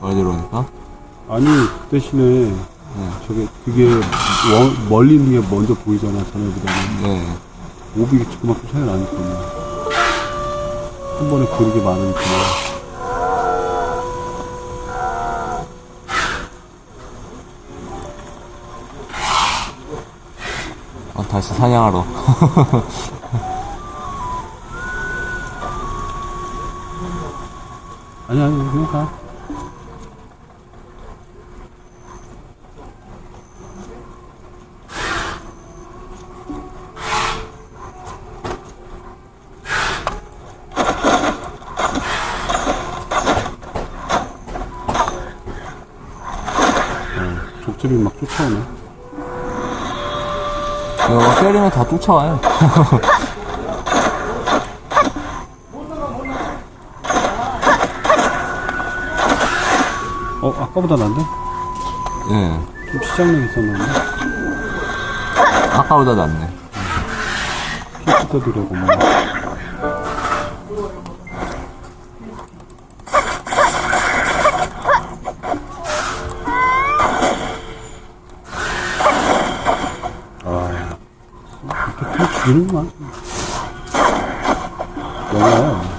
멀리 들어오니까? 아니 그 대신에 저게 그게 원- 멀리 있는 게 먼저 보이잖아 자네보다는 네. 오비 그만큼 차이가 나니까 한 번에 보는 게 많으니까 어, 다시 사냥하러. 아니 아니 그냥 가 어, 족제비 막 쫓아오네 이거 때리면 다 쫓아와요. 어 아까보다 난데? 예. 좀 시장력 있었는데 아까보다 낫네. 키스터들하고 뭐 큰 죽이는구만. 영화야.